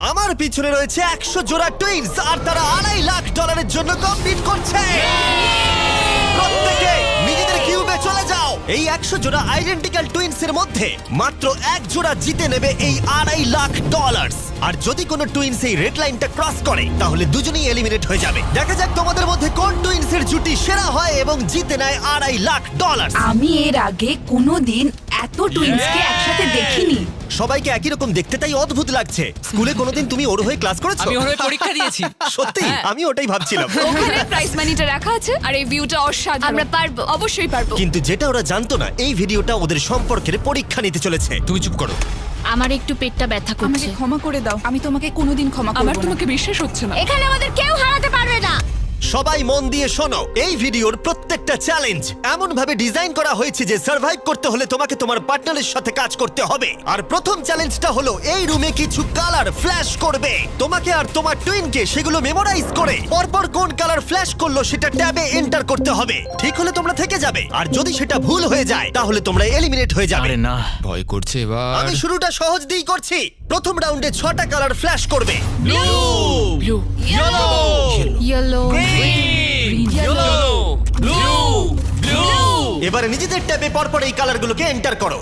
আমার পিছনে রয়েছে একশো জোড়া টুইনস আর তারা আড়াই লাখ ডলারের জন্য কমপ্লিট করছে। প্রত্যেকে এই একশো জোড়া আইডেন্টিক্যাল টুইন্স এর মধ্যে মাত্র এক জোড়া জিতে নেবে এই আড়াই লাখ ডলার আর যদি কোনো টুইন্স এই রেড লাইনটা ক্রস করে তাহলে দুজনেই এলিমিনেট হয়ে যাবে। দেখা যাক তোমাদের মধ্যে কোন টুইন্স এর জুটি সেরা হয় এবং জিতে নেয় আড়াই লাখ ডলার আমি এর আগে কোনোদিন এত টুইন্সকে একসাথে দেখিনি। সবাইকে একই রকম দেখতে তাই অদ্ভুত লাগছে। স্কুলে কোনোদিন তুমি ওর হয়ে ক্লাস করেছ? আমি ওর হয়ে পরীক্ষা দিয়েছি। সত্যি? আমি ওটাই ভাবছিলাম। ওখানে প্রাইস মানিটা রাখা আছে আর এই ভিউটা অসাধারণ। আমরা পারব। অবশ্যই পারব। কিন্তু যেটা ওরা জানতো না এই ভিডিওটা ওদের সম্পর্কের পরীক্ষা নিতে চলেছে। তুমি চুপ করো। আমার একটু পেটটা ব্যথা আমাকে করছে ক্ষমা করে দাও। আমি তোমাকে কোনোদিন ক্ষমা করব আমার না। তোমাকে বিশ্বাস হচ্ছে না। এখানে আমাদের কেউ হারাতে পারবে না। সবাই মন দিয়ে শোনো এই ভিডিওর প্রত্যেকটা চ্যালেঞ্জ এমন ভাবে ডিজাইন করা হয়েছে যে সার্ভাইভ করতে হলে তোমাকে তোমার পার্টনারের সাথে কাজ করতে হবে। আর প্রথম চ্যালেঞ্জটা হলো এই রুমে কিছু কালার ফ্ল্যাশ করবে। তোমাকে আর তোমার টুইনকে সেগুলো মেমোরাইজ করে পরপর কোন কালার ফ্ল্যাশ করল সেটা ট্যাবে এন্টার করতে হবে। ঠিক হলে তোমরা থেকে যাবে। আর যদি সেটা ভুল হয়ে যায় তাহলে তোমরা এলিমিনেট হয়ে যাবে। আরে না। ভয় করছে এবার। আমি শুরুটা সহজ দিয়েই করছি। প্রথম রাউন্ডে ছটা কালার ফ্ল্যাশ করবে। Blue yellow yellow blue blue এবারে নিজেদের ট্যাবে পরপর এই কালারগুলোকে এন্টার করো।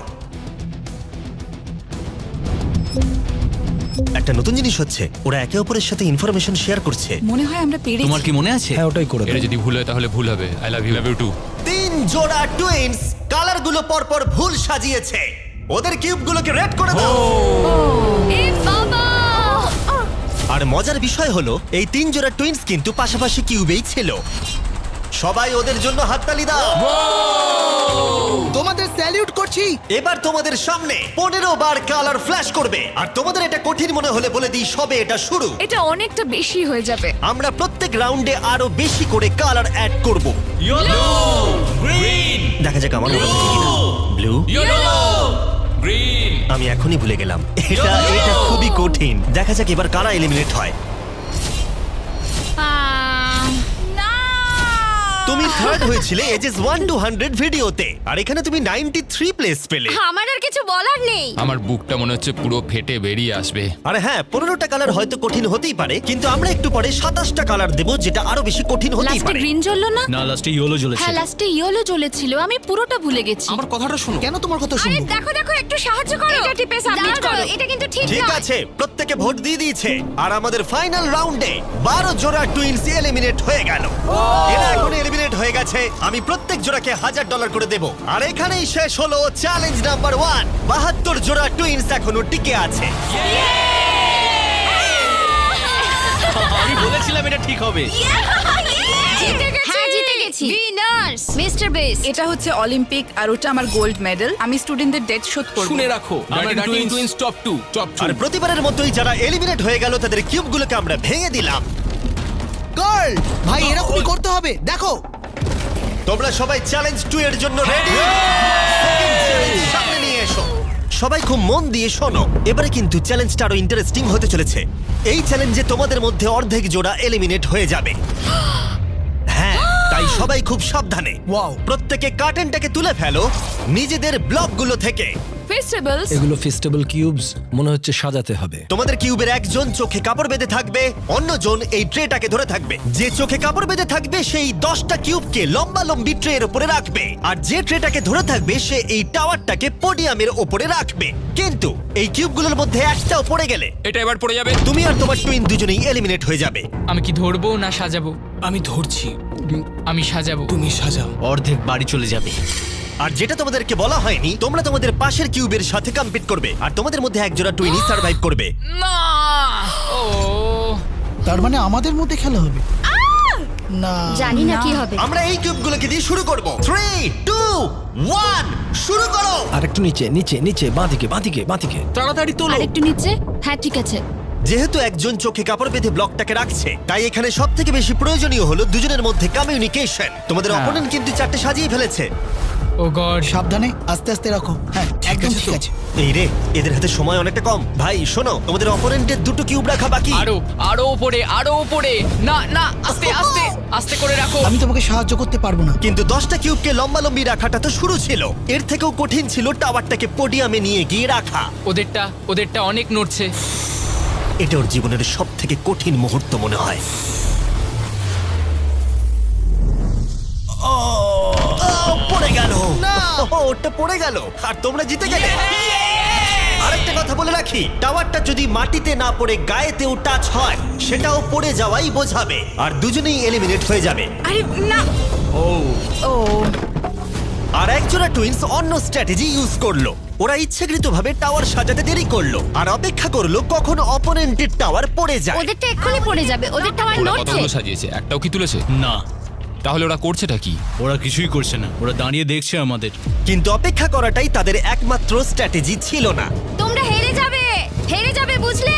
একটা নতুন জিনিস হচ্ছে ওরা একে অপরের সাথে ইনফরমেশন শেয়ার করছে। মনে হয় আমরা পেরেছি। তোমার কি মনে আছে? হ্যাঁ ওটাই করে এটা যদি ভুল হয় তাহলে ভুল হবে। I love you love you too তিন জোড়া টুইন্স কালারগুলো পরপর ভুল সাজিয়েছে। ওদের কিউবগুলোকে রেড করে দাও। এ বাবা! আর মজার বিষয় হলো এই তিন জোড়া টুইন্স কিন্তু পাশাপাশি কিউবেই ছিল। সবাই ওদের জন্য হাততালি দাও। তোমাদের স্যালিউট করছি। এবার তোমাদের সামনে পনেরো বার কালার ফ্ল্যাশ করবে। আর তোমাদের এটা কঠিন মনে হলে বলে দিই সবে এটা শুরু। এটা অনেকটা বেশি হয়ে যাবে। আমরা প্রত্যেক রাউন্ডে আরও বেশি করে কালার অ্যাড করব। গ্রিন দেখা যাক আমার ব্লু ইয়েলো গ্রিন আমি এখনই ভুলে গেলাম। এটা এটা খুবই কঠিন। দেখা যাক এবার কারা এলিমিনেট হয়। তুমি থার্ড হয়েছিলে এজেস ওয়ান টু হান্ড্রেড ভিডিওতে আর এখানে তুমি নাইনটি থ্রি প্লেস পেলে আমার আর কিছু বলার নেই। আমার বুকটা মনে হচ্ছে পুরো ফেটে বেরিয়ে আসবে। আরে হ্যাঁ পনেরোটা কালার হয়তো কঠিন হতেই পারে কিন্তু আমরা একটু পরে সাতাশটা কালার দেবো যেটা আরও বেশি কঠিন হতেই লাস্টে পারে। গ্রিন জ্বললো না? না লাস্টে ইয়েলো জ্বলেছে হ্যাঁ লাস্টে ইয়েলো জ্বলেছিল আমি পুরোটা ভুলে গেছি। আমার কথাটা শোনো। কেন তোমার কথা আরে শুনব? দেখো দেখো একটু সাহায্য করো। এটা টিপে submit করো। এটা কিন্তু ঠিক ঠিক নয়। আছে প্রত্যেকে ভোট দিয়ে দিয়েছে। আর আমাদের ফাইনাল রাউন্ডে বারো জোড়া টুইন্স এলিমিনেট হয়ে গেল। এরা এখন এলিমিনেট হয়ে গেছে আমি প্রত্যেক জোড়াকে হাজার ডলার করে দেব। আর এখানেই শেষ হলো চ্যালেঞ্জ নাম্বার ওয়ান বাহাত্তর জোড়া টুইন্স এখনও টিকে আছে। আমি বলেছিলাম এটা ঠিক হবে। হ্যাঁ জিতে গেছি। উইনার্স মিস্টার বেস এটা হচ্ছে অলিম্পিক আর ওটা আমার গোল্ড মেডেল আমি স্টুডেন্টদের ডেট শোধ করব। শুনে রাখো আমরা টুইন্স টপ টু টপ আর প্রতিবারের মতোই যারা এলিমিনেট হয়ে গেল তাদের কিউবগুলোকে আমরা ভেঙে দিলাম। গার্ল ভাই করতে হবে। দেখো। তোমরা সবাই চ্যালেঞ্জ টু এর জন্য রেডি সামনে নিয়ে এসো। সবাই খুব মন দিয়ে শোনো। এবারে কিন্তু চ্যালেঞ্জটা আরও ইন্টারেস্টিং হতে চলেছে। এই চ্যালেঞ্জে তোমাদের মধ্যে অর্ধেক জোড়া এলিমিনেট হয়ে যাবে। হ্যাঁ তাই সবাই খুব সাবধানে। ওয়াও প্রত্যেকে কার্টেনটাকে তুলে ফেলো নিজেদের ব্লকগুলো থেকে। ফেস্টিভ্যালস এগুলো ফেস্টিভ্যাল কিউবস মনে হচ্ছে সাজাতে হবে। তোমাদের কিউবের একজন চোখে কাপড় বেঁধে থাকবে অন্যজন এই ট্রেটাকে ধরে থাকবে। যে চোখে কাপড় বেঁধে থাকবে সেই দশটা কিউবকে লম্বা লম্বি ট্রে এর উপরে রাখবে। আর যে ট্রেটাকে ধরে থাকবে সে এই টাওয়ারটাকে পোডিয়ামের উপরে রাখবে। কিন্তু এই কিউবগুলোর মধ্যে একটাও পড়ে গেলে। এটা এবার পড়ে যাবে। তুমি আর তোমার টুইন দুজনেই এলিমিনেট হয়ে যাবে। আমি কি ধরবো না সাজাবো? আমি ধরছি। আমি সাজাবো। তুমি সাজাও। অর্ধেক বাড়ি চলে যাবে। আর যেটা তোমাদেরকে বলা হয়নি তোমরা তোমাদের পাশের কিউবের সাথে কম্পিট করবে আর তোমাদের মধ্যে একজোড়া টুইনই সার্ভাইভ করবে। না! ও। তার মানে আমাদের মধ্যে খেলা হবে? না। জানি না কি হবে। আমরা এই কিউবগুলোকে দিয়ে শুরু করব। থ্রি টু ওয়ান শুরু করো! আর একটু নিচে নিচে নিচে বাঁদিকে বাঁদিকে বাঁদিকে। তাড়াতাড়ি তোলো। আরেকটু নিচে? হ্যাঁ ঠিক আছে। যেহেতু একজন চোখে কাপড় বেঁধে ব্লকটাকে রাখছে তাই এখানে সব থেকে বেশি প্রয়োজনীয় হলো দুজনের মধ্যে কমিউনিকেশন তোমাদের অপোনেন্ট কিন্তু চারটে সাজিয়ে ফেলেছে। ও গড সাবধানে আস্তে আস্তে রাখো। হ্যাঁ একদম ঠিক আছে। এই রে এদের হাতে সময় অনেকটা কম। ভাই শোনো তোমাদের অপোনেন্টের দুটো কিউব রাখা বাকি। আরও আরও উপরে আরও উপরে। না না আস্তে আস্তে আস্তে করে রাখো। আমি তোমাকে সাহায্য করতে পারব না। কিন্তু দশটা কিউবকে লম্বা লম্বি রাখাটা তো শুরু ছিল। এর থেকেও কঠিন ছিল টাওয়ারটাকে পোডিয়ামে নিয়ে গিয়ে রাখা। ওদেরটা ওদেরটা অনেক নড়ছে। এটা ওর জীবনের সব থেকে কঠিন মুহূর্ত মনে হয়। ও, পড়ে গেল। ও, ওটা পড়ে গেল। আর তোমরা জিতে গেলে। আরেকটা কথা বলে রাখি টাওয়ারটা যদি মাটিতে না পড়ে গায়েতেও টাচ হয় সেটাও পড়ে যাওয়াই বোঝাবে। আর দুজনেই এলিমিনেট হয়ে যাবে। আরে না। ও। ও। আর একজোড়া টুইন্স অন্য স্ট্র্যাটেজি ইউজ করল। ওরা ইচ্ছাকৃতভাবে টাওয়ার সাজাতে দেরি করল। আর অপেক্ষা করল কখন অপোনেন্টের টাওয়ার পড়ে যায়। ওদেরটা এক্ষুনি পড়ে যাবে। ওদের টাওয়ার নড়ছে। সাজিয়েছে? একটাও কি তুলেছে? না। তাহলে ওরা করছেটা কি? ওরা কিছুই করছে না। ওরা দাঁড়িয়ে দেখছে আমাদের। কিন্তু অপেক্ষা করাটাই তাদের একমাত্র স্ট্র্যাটেজি ছিল না। তোমরা হেরে যাবে! হেরে যাবে বুঝলে?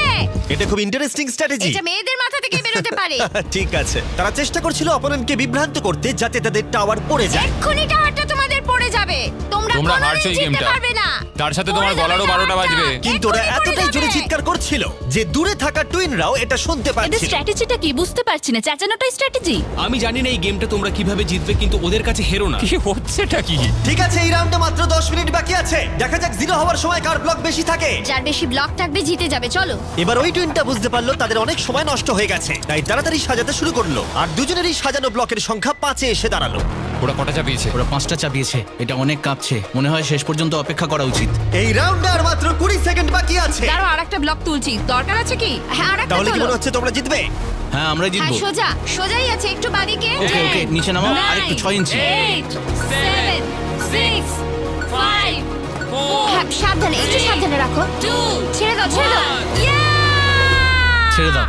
এটা খুব ইন্টারেস্টিং স্ট্র্যাটেজি এটা মেয়েদের মাথা থেকে বেরোতে পারে। ঠিক আছে। তারা চেষ্টা করছিল অপোনেন্টকে বিভ্রান্ত করতে যাতে তাদের টাওয়ার পড়ে যায়। এক্ষুনি টাওয়ারটা তোমাদের পড়ে যাবে। তোমরা তোমরা কোনোদিন হারছো এই জিততে গেমটা। পারবে না। তার সাথে তোমার গলারও বারোটা বাজবে। কিন্তু ওরা এতটাই জোরে। চিৎকার করছিল যে দূরে থাকা টুইনরাও এটা শুনতে এদের পাচ্ছিল। স্ট্র্যাটেজিটা কি? বুঝতে পারছি না। চেঁচানোটাই স্ট্র্যাটেজি আমি জানি না এই গেমটা তোমরা কীভাবে জিতবে কিন্তু ওদের কাছে হেরো না। কি হচ্ছেটা কি? ঠিক আছে এই রাউন্ডে মাত্র 10 মিনিট বাকি আছে। দেখা যাক জিরো হওয়ার সময় কার ব্লক বেশি থাকে। যার বেশি ব্লক থাকবে জিতে যাবে। চলো। এবার ওই টুইনটা বুঝতে পারল তাদের অনেক সময় নষ্ট হয়ে গেছে। তাই তাড়াতাড়ি সাজাতে শুরু করল। আর দুজনেরই সাজানো ব্লকের সংখ্যা পাঁচে এসে দাঁড়াল। ওরা কটা চাপিয়েছে? ওরা পাঁচটা চাপিয়েছে। এটা অনেক কাঁপছে। মনে হয় শেষ পর্যন্ত অপেক্ষা করা উচিত। এই রাউন্ডে আর মাত্র কুড়ি সেকেন্ড বাকি আছে। দাঁড়াও আরেকটা ব্লক তুলছি। দরকার আছে কি? হ্যাঁ আরেকটা তাহলে কি মনে হচ্ছে তোমরা জিতবে? হ্যাঁ আমরা হ্যাঁ জিতবো সোজা সোজাই আছে একটু বাদিকে। ওকে ওকে নিচে নামাও আরেকটু ছয় ইঞ্চি। হ্যাঁ সাবধানে একটু সাবধানে রাখো। ছেড়ে দাও ছেড়ে দাও। ছেড়ে দাও।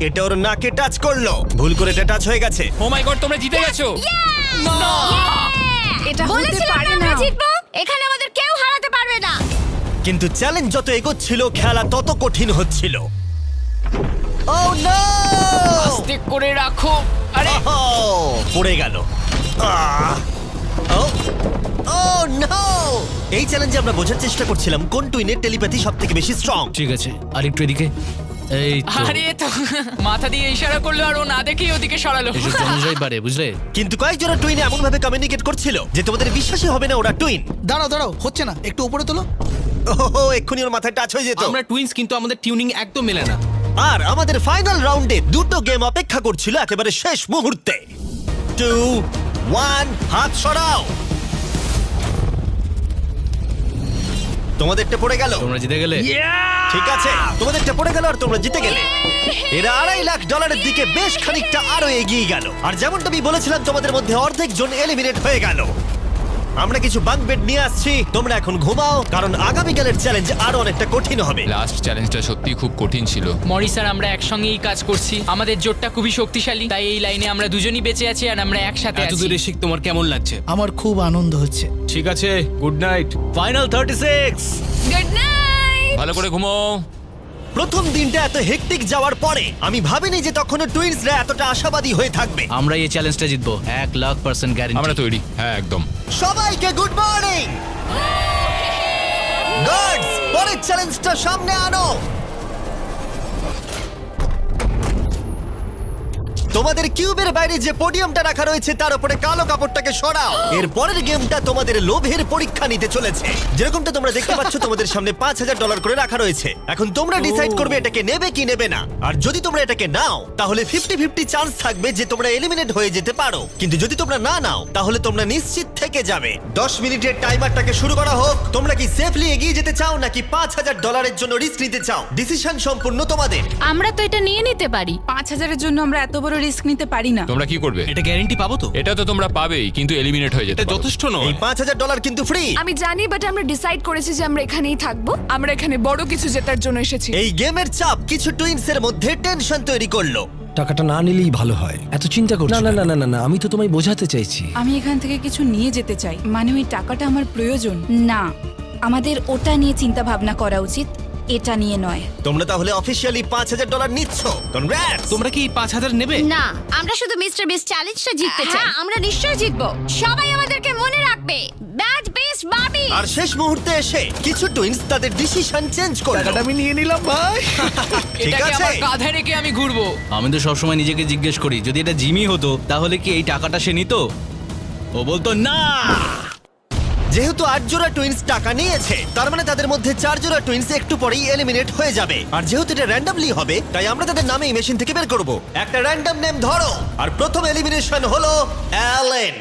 এটা ওর নাকে টাচ করল। ভুল করে এটা টাচ হয়ে গেছে। ও মাই গড তোমরা জিতে গেছো। এটা হতে বলেছিলাম পারে আমরা না। জিতবো এখানে আমাদের কেউ হারাতে পারবে না। কিন্তু চ্যালেঞ্জ যত এগোচ্ছিল খেলা তত কঠিন হচ্ছিল। ও নো আস্তে করে রাখো। আরে! পড়ে গেল। আহ! ও ও নো এই চ্যালেঞ্জে আমরা বোঝার চেষ্টা করছিলাম কোন টুইনের টেলিপ্যাথি সব থেকে বেশি স্ট্রং ঠিক আছে আরেকটু এদিকে। এই তো আরে তো মাথা দিয়ে ইশারা করল আর ও না দেখেই ওদিকে সরালো। এসব জন্মজয় পারে বুঝলে? কিন্তু কয়েকজোড়া টুইন এমন ভাবে কমিউনিকেট করছিল যে তোমাদের বিশ্বাসই হবে না ওরা টুইন দাঁড়াও দাঁড়াও হচ্ছে না একটু উপরে তোলো। ওহো এক্ষুনি ওর মাথায় টাচ হয়ে যেত। আমরা টুইন্স কিন্তু আমাদের টিউনিং একদম মেলে না। আর আমাদের ফাইনাল রাউন্ডে দুটো গেম অপেক্ষা করছিল একেবারে শেষ মুহূর্তে। টু ওয়ান হাত সরাও। তোমাদেরটা পড়ে গেল। তোমরা জিতে গেলে? ঠিক আছে তোমাদেরটা পড়ে গেল আর তোমরা জিতে গেলে। এরা আড়াই লাখ ডলারের দিকে বেশ খানিকটা আরও এগিয়ে গেল। আর যেমনটা আমি বলেছিলাম তোমাদের মধ্যে অর্ধেক জন এলিমিনেট হয়ে গেল। আমরা কিছু বাঙ্ক বেড নিয়ে আসছি। তোমরা এখন ঘুমাও কারণ আগামীকালের চ্যালেঞ্জ আরও অনেকটা কঠিন হবে। লাস্ট চ্যালেঞ্জটা সত্যি খুব কঠিন ছিল। মরি স্যার আমরা একসঙ্গেই কাজ করছি। আমাদের জোটটা খুবই শক্তিশালী তাই এই লাইনে আমরা দুজনই বেঁচে আছি আর আমরা একসাথে এত আছি। দূরে শিখ তোমার কেমন লাগছে? আমার খুব আনন্দ হচ্ছে। ঠিক আছে good night final thirty six good night ভালো করে ঘুমোও। প্রথম দিনটা এত হেকটিক যাওয়ার পরে আমি ভাবিনি যে তখনও টুইন্সরা এতটা আশাবাদী হয়ে থাকবে। আমরা এই চ্যালেঞ্জটা জিতবো। এক লাখ পার্সেন্ট গ্যারেন্টি আমরা তৈরি। হ্যাঁ একদম। সবাইকে গুড মর্নিং গার্ডস পরের চ্যালেঞ্জটা সামনে আনো। তোমাদের কিউবের বাইরে যে পোডিয়ামটা রাখা রয়েছে তার উপরে কালো কাপড়টাকে সরাও। এর পরের গেমটা তোমাদের লোভের পরীক্ষা নিতে চলেছে। যেরকমটা তোমরা দেখতে পাচ্ছ তোমাদের সামনে পাঁচ হাজার ডলার করে রাখা রয়েছে। এখন তোমরা ডিসাইড করবে এটাকে নেবে কি নেবে না। আর যদি তোমরা এটাকে নাও তাহলে ফিফটি ফিফটি চান্স থাকবে যে তোমরা এলিমিনেট হয়ে যেতে পারো। কিন্তু যদি তোমরা না নাও তাহলে তোমরা নিশ্চিত থেকে যাবে। দশ মিনিটের টাইমারটাকে শুরু করা হোক। তোমরা কি সেফলি এগিয়ে যেতে চাও নাকি পাঁচ হাজার ডলারের জন্য রিস্ক নিতে চাও? ডিসিশন সম্পূর্ণ তোমাদের। আমরা তো এটা নিয়ে নিতে পারি। পাঁচ হাজারের জন্য আমরা এত বড় রিস্ক নিতে পারি না। তোমরা কি করবে? এটা গ্যারেন্টি পাবো তো? এটা তো তোমরা পাবেই কিন্তু এলিমিনেট হয়ে যেতে এটা পারো। যথেষ্ট এই নয় পাঁচ হাজার ডলার কিন্তু ফ্রি আমি জানি বাট আমরা ডিসাইড করেছি যে আমরা এখানেই থাকব। আমরা এখানে বড় কিছু জেতার জন্য এসেছি। এই গেমের চাপ কিছু টুইন্সের মধ্যে টেনশন তৈরি করল। টাকাটা না নিলেই ভালো হয়। এত চিন্তা করছ না না না না না না আমি তো তোমায় বোঝাতে চাইছি। আমি এখান থেকে কিছু নিয়ে যেতে চাই। মানে ওই টাকাটা আমার প্রয়োজন? না। আমাদের ওটা নিয়ে চিন্তা ভাবনা করা উচিত। এটা নিয়ে নয়। তোমরা তাহলে অফিসিয়ালি পাঁচ হাজার ডলার নিচ্ছ। কনগ্রাটস তোমরা কি পাঁচ হাজার নেবে? না আমরা শুধু মিস্টার বিস চ্যালেঞ্জটা জিততে চাই। হ্যাঁ আমরা নিশ্চয়ই জিতবো। সবাই আমাদেরকে মনে রাখবে ব্যাড বেস্ট বাবি। আর শেষ মুহূর্তে এসে কিছু টুইন্স তাদের ডিসিশন চেঞ্জ করল আমি নিয়ে নিলাম ভাই। ঠিক এটাকে আছে। আমার কাঁধে রেখে আমি ঘুরবো। আমি তো সবসময় নিজেকে জিজ্ঞেস করি যদি এটা জিমি হতো তাহলে কি এই টাকাটা সে নিত? ও বলতো না! যেহেতু আট জোড়া টুইন্স টাকা নিয়েছে তার মানে তাদের মধ্যে চার জোড়া টুইন্স একটু পরেই এলিমিনেট হয়ে যাবে। আর যেহেতু এটা র্যান্ডামলি হবে তাই আমরা তাদের নামে মেশিন থেকে বের করব। একটা র্যান্ডম নেম ধরো আর প্রথম এলিমিনেশন হলো অ্যালেন।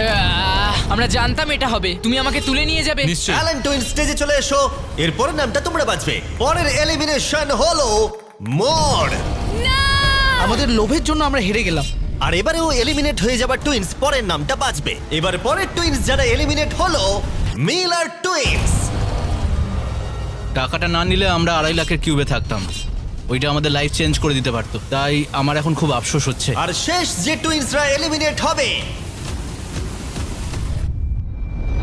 আহ, আমরা জানতাম এটা হবে। তুমি আমাকে তুলে নিয়ে যাবে। নিশ্চয়ই। অ্যালেন টুইন স্টেজে চলে এসো এরপর নামটা তোমরা বাঁচবে। পরের এলিমিনেশন হলো মোর আমাদের লোভের জন্য আমরা হেরে গেলাম। আর এবারেও এলিমিনেট হয়ে যাবার টুইন্স পরের নামটা বাঁচবে এবার পরের টুইন্স যারা এলিমিনেট হলো মিলার টুইন্স টাকাটা না নিলে আমরা আড়াই লাখের কিউবে থাকতাম। ওইটা আমাদের লাইফ চেঞ্জ করে দিতে পারতো। তাই আমার এখন খুব আফসোস হচ্ছে। আর শেষ যে টুইন্সরা এলিমিনেট হবে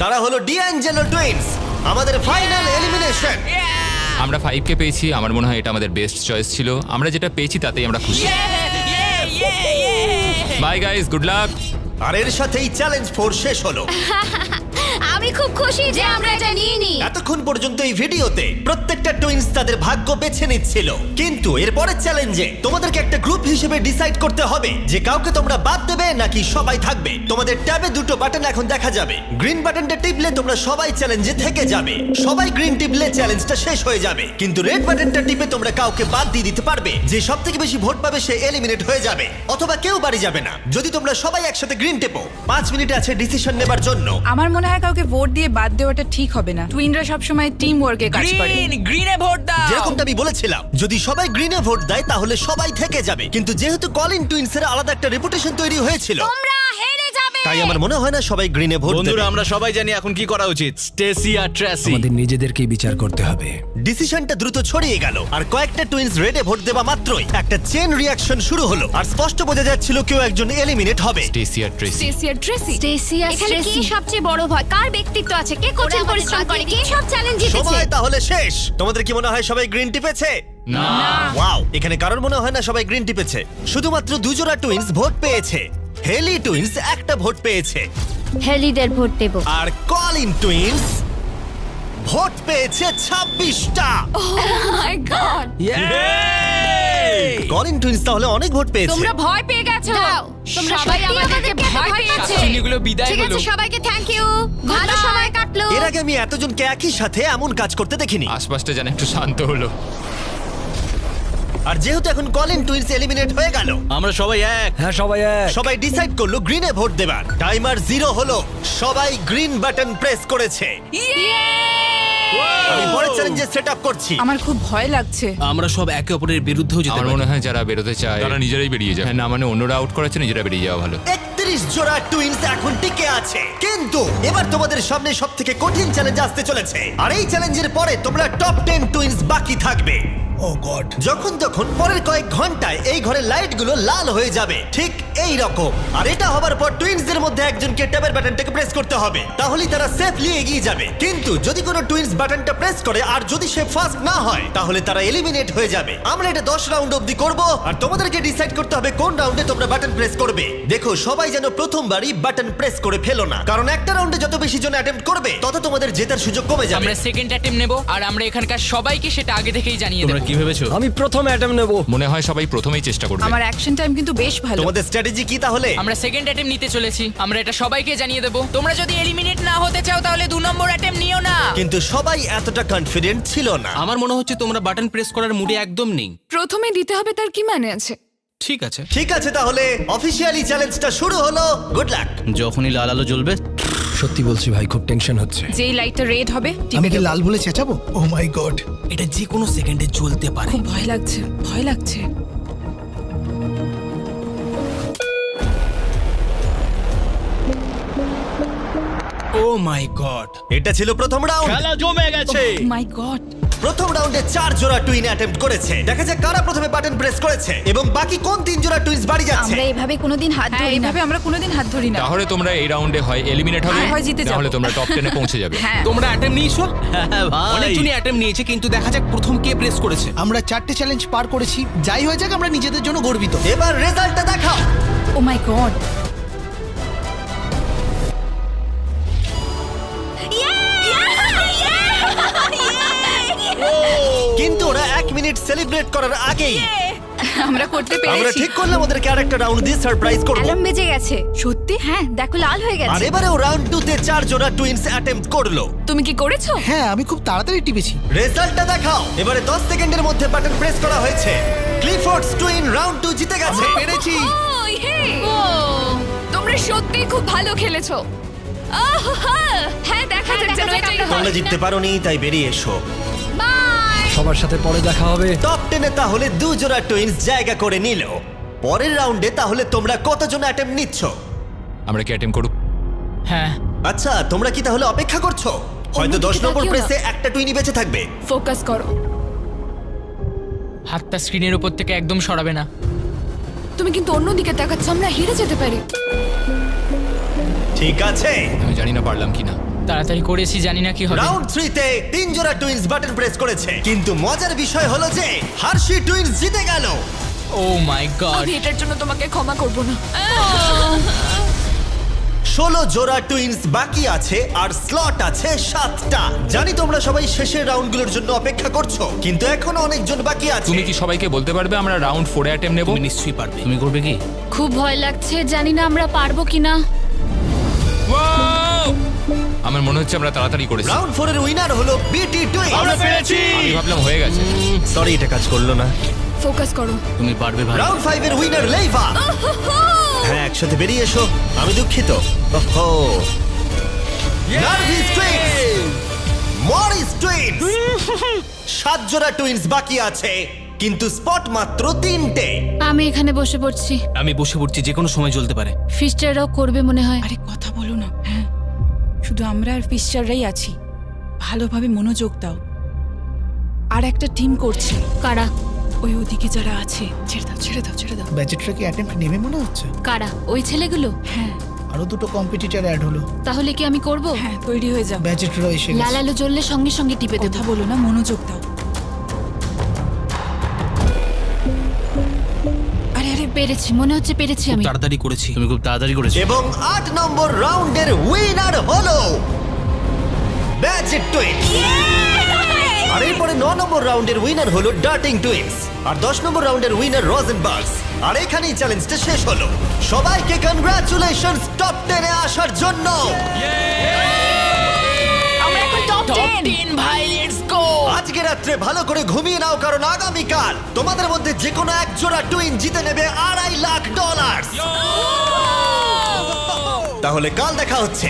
তারা হলো ডিঅ্যাঞ্জেলো টুইন্স আমাদের ফাইনাল এলিমিনেশন আমরা ফাইভ কে পেয়েছি আমার মনে হয় এটা আমাদের বেস্ট চয়েস ছিল। আমরা যেটা পেয়েছি তাতেই আমরা খুশি। বাই গাইস গুড লাক আর এর সাথেই চ্যালেঞ্জ ফোর শেষ হলো। আমি খুব খুশি যে আমরা এটা নিয়ে নি এতক্ষণ পর্যন্ত এই ভিডিওতে প্রত্যেকটা টুইন্স তাদের ভাগ্য বেছে নিচ্ছিল। কিন্তু এরপরের চ্যালেঞ্জে তোমাদেরকে একটা গ্রুপ হিসেবে ডিসাইড করতে হবে যে কাউকে তোমরা বাদ দেবে নাকি সবাই থাকবে। তোমাদের ট্যাবে দুটো বাটন এখন দেখা যাবে। গ্রিন বাটনটা টিপলে তোমরা সবাই চ্যালেঞ্জে থেকে যাবে। সবাই গ্রিন টিপলে চ্যালেঞ্জটা শেষ হয়ে যাবে। কিন্তু রেড বাটনটা টিপে তোমরা কাউকে বাদ দিয়ে দিতে পারবে। যে সব থেকে বেশি ভোট পাবে সে এলিমিনেট হয়ে যাবে। অথবা কেউ বাড়ি যাবে না। যদি তোমরা সবাই একসাথে গ্রিন টেপো পাঁচ মিনিট আছে ডিসিশন নেবার জন্য। আমার মনে হয় কাউকে ভোট দিয়ে বাদ দেওয়াটা ঠিক হবে না। টুইনরা সবসময় টিম ওয়ার্কে কাজ করে। গ্রিন গ্রিনে ভোট দাও। যেরকমটা আমি বলেছিলাম যদি সবাই গ্রিনে ভোট দেয় তাহলে সবাই থেকে যাবে। কিন্তু যেহেতু কলিন টুইন্সের আলাদা একটা রেপুটেশন তৈরি হয়েছিল তোমরা তাই আমার মনে হয় না সবাই গ্রিনে ভোট বন্ধুরা আমরা সবাই জানি এখন কি করা উচিত স্টেসি আর ট্রেসি আমাদের নিজেদেরকেই বিচার করতে হবে। ডিসিশনটা দ্রুত ছড়িয়ে গেল আর কয়েকটা টুইন্স রেডে ভোট দেওয়া মাত্রই। একটা চেন রিয়াকশন শুরু হলো আর স্পষ্ট বোঝা যাচ্ছিল কেউ একজন এলিমিনেট হবে। স্টেসি আর ট্রেসি। স্টেসি আর ট্রেসি। স্টেসি আর এখানে কে সবচেয়ে বড় ভয়? কার ব্যক্তিত্ব আছে? কে কঠিন পরিশ্রম করে কে সব চ্যালেঞ্জ জিতেছে? সময় তাহলে শেষ। তোমাদের কি মনে হয় সবাই গ্রিন টিপেছে? না। ওয়াও এখানে কারোর মনে হয় না সবাই গ্রিন টিপেছে। শুধুমাত্র দুজোড়া টুইন্স ভোট পেয়েছে। হেলি টুইন্স একটা ভোট পেয়েছে। হেলিদের ভোট দেব। আর কলিন টুইন্স ভোট পেয়েছে ছাব্বিশটা। মাই গড কলিন টুইন্স তাহলে অনেক ভোট পেয়েছে। তোমরা ভয় পেয়ে গেছো। তোমরা সবাই আমাদেরকে ভয় পেয়েছে। চিনিগুলো বিদায় ঠিক হলো। আছে সবাইকে থ্যাংক ইউ ভালো সময় কাটলো। এর আগে আমি এতজনকে একই সাথে এমন কাজ করতে দেখিনি। আশপাশটা যেন একটু শান্ত হলো। আর যেহেতু এখন কলিন টুইন্স এলিমিনেট হয়ে গেল আমরা সবাই এক। হ্যাঁ সবাই এক। সবাই ডিসাইড করল গ্রিনে ভোট দেবার। টাইমার জিরো হলো সবাই গ্রিন বাটন প্রেস করেছে। আমি পরের চ্যালেঞ্জে সেট আপ করছি। আমার খুব ভয় লাগছে। আমরা সব একে অপরের বিরুদ্ধেও যেতে আমার পারি। মনে হয় যারা বেরোতে চায় তারা নিজেরাই বেরিয়ে যায় হ্যাঁ না মানে অন্যরা আউট করাচ্ছে নিজেরা বেরিয়ে যাওয়া ভালো। একত্রিশ জোড়া টুইন্স এখন টিকে আছে। কিন্তু এবার তোমাদের সামনে সব থেকে কঠিন চ্যালেঞ্জ আসতে চলেছে। আর এই চ্যালেঞ্জের পরে তোমরা টপ টেন টুইন্স বাকি থাকবে। ও গড যখন তখন পরের কয়েক ঘন্টায় এই ঘরের লাইটগুলো লাল হয়ে যাবে। ঠিক এই রকম। আর এটা হবার পর টুইন্সদের মধ্যে একজনকে ট্যাবের বাটনটাকে প্রেস করতে হবে। তাহলেই তারা সেফলি এগিয়ে যাবে। কিন্তু যদি কোনো টুইন্স বাটনটা প্রেস করে আর যদি সে ফার্স্ট না হয়, তাহলে তারা এলিমিনেট হয়ে যাবে। আমরা এটা দশ রাউন্ড অবধি করব। আর তোমাদেরকে ডিসাইড করতে হবে কোন রাউন্ডে তোমরা বাটন প্রেস করবে। দেখো, সবাই যেন প্রথমবারই বাটন প্রেস করে ফেলো না। কারণ একটা রাউন্ডে যত বেশি জন অ্যাটেম্প করবে, তত তোমাদের জেতার সুযোগ কমে যাবে। আমরা সেকেন্ড অ্যাটেম্প নেব। আর আমরা এখানকার সবাইকে সেটা আগে থেকেই জানিয়ে দেবো। কি ভেবেছো? আমি প্রথম অ্যাটেম নেব। মনে হয় সবাই প্রথমেই চেষ্টা করবে। আমার অ্যাকশন টাইম কিন্তু বেশ ভালো। তোমাদের স্ট্র্যাটেজি কি তাহলে? আমরা সেকেন্ড অ্যাটেম্প নিতে চলেছি। আমরা এটা সবাইকে জানিয়ে দেবো। তোমরা যদি এলিমিনেট না হতে চাও তাহলে দু নম্বর অ্যাটেম্প নিও না। কিন্তু সবাই এতটা কনফিডেন্ট ছিল না। আমার মনে হচ্ছে তোমরা বাটন প্রেস করার মুডে একদম নেই। প্রথমে দিতে হবে তার কি মানে আছে? ঠিক আছে। ঠিক আছে তাহলে অফিসিয়ালি চ্যালেঞ্জটা শুরু হলো। গুড লাক যখনই লাল আলো জ্বলবে সত্যি বলছি ভাই খুব টেনশন হচ্ছে। যেই লাইটটা রেড হবে আমি কি লাল বলে চেঁচাবো? ও মাই গড এটা যে কোনো সেকেন্ডে জ্বলতে পারে। খুব ভয় লাগছে ভয় লাগছে। ও মাই গড এটা ছিল প্রথম রাউন্ড খেলা জমে গেছে। মাই গড প্রথম রাউন্ডে চার জোড়া টুইন অ্যাটেম্প্ট করেছে। দেখা যাক কারা প্রথমে বাটন প্রেস করেছে এবং বাকি কোন তিন জোড়া টুইনস বাড়ি যাচ্ছে। আমরা এভাবে কোনোদিন হাত হ্যাঁ ধরি না। এইভাবে আমরা কোনোদিন হাত ধরি না। তাহলে তোমরা এই রাউন্ডে হয় এলিমিনেট হবে আর হয় জিতে যাব। তাহলে তোমরা টপ টেনে পৌঁছে যাবে। হ্যাঁ। তোমরা অ্যাটেম্প নিয়েছো? হ্যাঁ ভাই। অনেকজনই অ্যাটেম্প নিয়েছে কিন্তু দেখা যাক প্রথম কে প্রেস করেছে। আমরা চারটে চ্যালেঞ্জ পার করেছি। যাই হয়ে যাক আমরা নিজেদের জন্য গর্বিত। এবার রেজাল্টটা দেখাও। Oh my god minute celebrate করার আগেই। আমরা করতে আমরা পেরেছি। ঠিক করলাম ওদেরকে আরেকটা রাউন্ড দিয়ে সারপ্রাইজ করব। অ্যালার্ম বেজে গেছে। সত্যি? হ্যাঁ দেখো লাল হয়ে আর গেছে এবারেও রাউন্ড টু তে চার জোড়া টুইনস অ্যাটেম্প্ট করল। তুমি কি করেছ? হ্যাঁ আমি খুব তাড়াতাড়ি টিপেছি। রেজাল্টটা দেখাও। এবারে 10 সেকেন্ডের মধ্যে বাটন প্রেস করা হয়েছে। ক্লিফোর্ডস টুইন রাউন্ড টু জিতে গেছে। পেরেছি। ও, ইহে। তোমরা সত্যি খুব ভালো খেলেছো। আহ, হ্যাঁ দেখা যাক যেন এটাই হয়। তোমরা জিততে পারোনি তাই বেরিয়ে এসো। সবার সাথে পরে দেখা হবে। টপ টেনে তাহলে দু জোড়া টুইনস জায়গা করে নিল। পরের রাউন্ডে তাহলে তোমরা কতজন অ্যাটেম্প নিচ্ছ? আমরা কি অ্যাটেম্প করুক? হ্যাঁ। আচ্ছা তোমরা কি তাহলে অপেক্ষা করছ? হয়তো দশ নম্বর প্রেসে একটা টুইনি বেঁচে থাকবে। ফোকাস করো। হাতটা স্ক্রিনের উপর থেকে একদম সরাবে না। তুমি কিন্তু অন্যদিকে তাকাচ্ছ আমরা হেরে যেতে পারি। ঠিক আছে। আমি জানি না পারলাম কিনা। তাড়াতাড়ি করেছি জানি না কি হবে। রাউন্ড থ্রিতে তিন জোড়া টুইনস বাটন প্রেস করেছে। কিন্তু মজার বিষয় হলো যে হার্শি টুইনস জিতে গেল। ও মাই গড আমি এটার জন্য তোমাকে ক্ষমা করব না। ষোলো জোড়া টুইনস বাকি আছে আর স্লট আছে সাতটা। জানি তোমরা সবাই শেষের রাউন্ডগুলোর জন্য অপেক্ষা করছ কিন্তু এখনও অনেকজন বাকি আছে। তুমি কি সবাইকে বলতে পারবে আমরা রাউন্ড ফোরে অ্যাটেম্প নেব? তুমি নিশ্চয়ই পারবে। তুমি করবে কি? খুব ভয় লাগছে জানি না আমরা পারব কিনা। আমার মনে হচ্ছে আমরা তাড়াতাড়ি করেছি। রাউন্ড ফোর এর উইনার হলো বিটি টুইনস আমি ভাবলাম হয়ে গেছে। সরি এটা কাজ করল না। ফোকাস করো। তুমি পারবে ভাই। রাউন্ড ফাইভ এর উইনার লেইভা। হ্যাঁ একসাথে বেরিয়ে এসো। আমি দুঃখিত। ওহো। নার্ভিস টুইনস মরিস টুইনস সাত জোড়া টুইনস বাকি আছে কিন্তু স্পট মাত্র তিনটে। আমি এখানে বসে পড়ছি। আমি বসে পড়ছি যে কোনো সময় জ্বলতে পারে। ফিস্টাররাও করবে মনে হয়। আরে কথা বলো না। শুধু আমরা আর ফিস্টাররাই আছি। ভালোভাবে মনোযোগ দাও। আর একটা টিম করছে। কারা? ওই ওদিকে যারা আছে ছেড়ে দাও ছেড়ে দাও ছেড়ে দাও। বাজেটটা কি অ্যাটেম্পট নেমে মনে হচ্ছে? কারা? ওই ছেলেগুলো? হ্যাঁ। আরও দুটো কম্পিটিটর অ্যাড হলো। তাহলে কি আমি করব? হ্যাঁ তৈরি হয়ে যাও। ব্যাচেটরাও এসে গেছে। লাল আলো জ্বললে সঙ্গে সঙ্গে টিপে দেবো। কথা বলো না মনোযোগ দাও। পেরেছি মনে হচ্ছে পেরেছি আমি। তাড়াতাড়ি করেছি। তুমি খুব তাড়াতাড়ি করেছ। এবং আট নম্বর রাউন্ডের উইনার হলো ব্যাচেট টুইনস আর এরপরে ন নম্বর রাউন্ডের উইনার হলো ডার্টিং টুইনস। আর দশ নম্বর রাউন্ডের উইনার রজেনবার্গস। আর এখানেই চ্যালেঞ্জটা শেষ হলো। সবাইকে কনগ্রাচুলেশন টপ টেনে আসার জন্য। 10 10 ভাই লেটস গো আজকে রাত্রে ভালো করে ঘুমিয়ে নাও কারণ আগামীকাল তোমাদের মধ্যে যে কোনো এক জোড়া টুইন জিতে নেবে আড়াই লাখ ডলার তাহলে কাল দেখা হচ্ছে।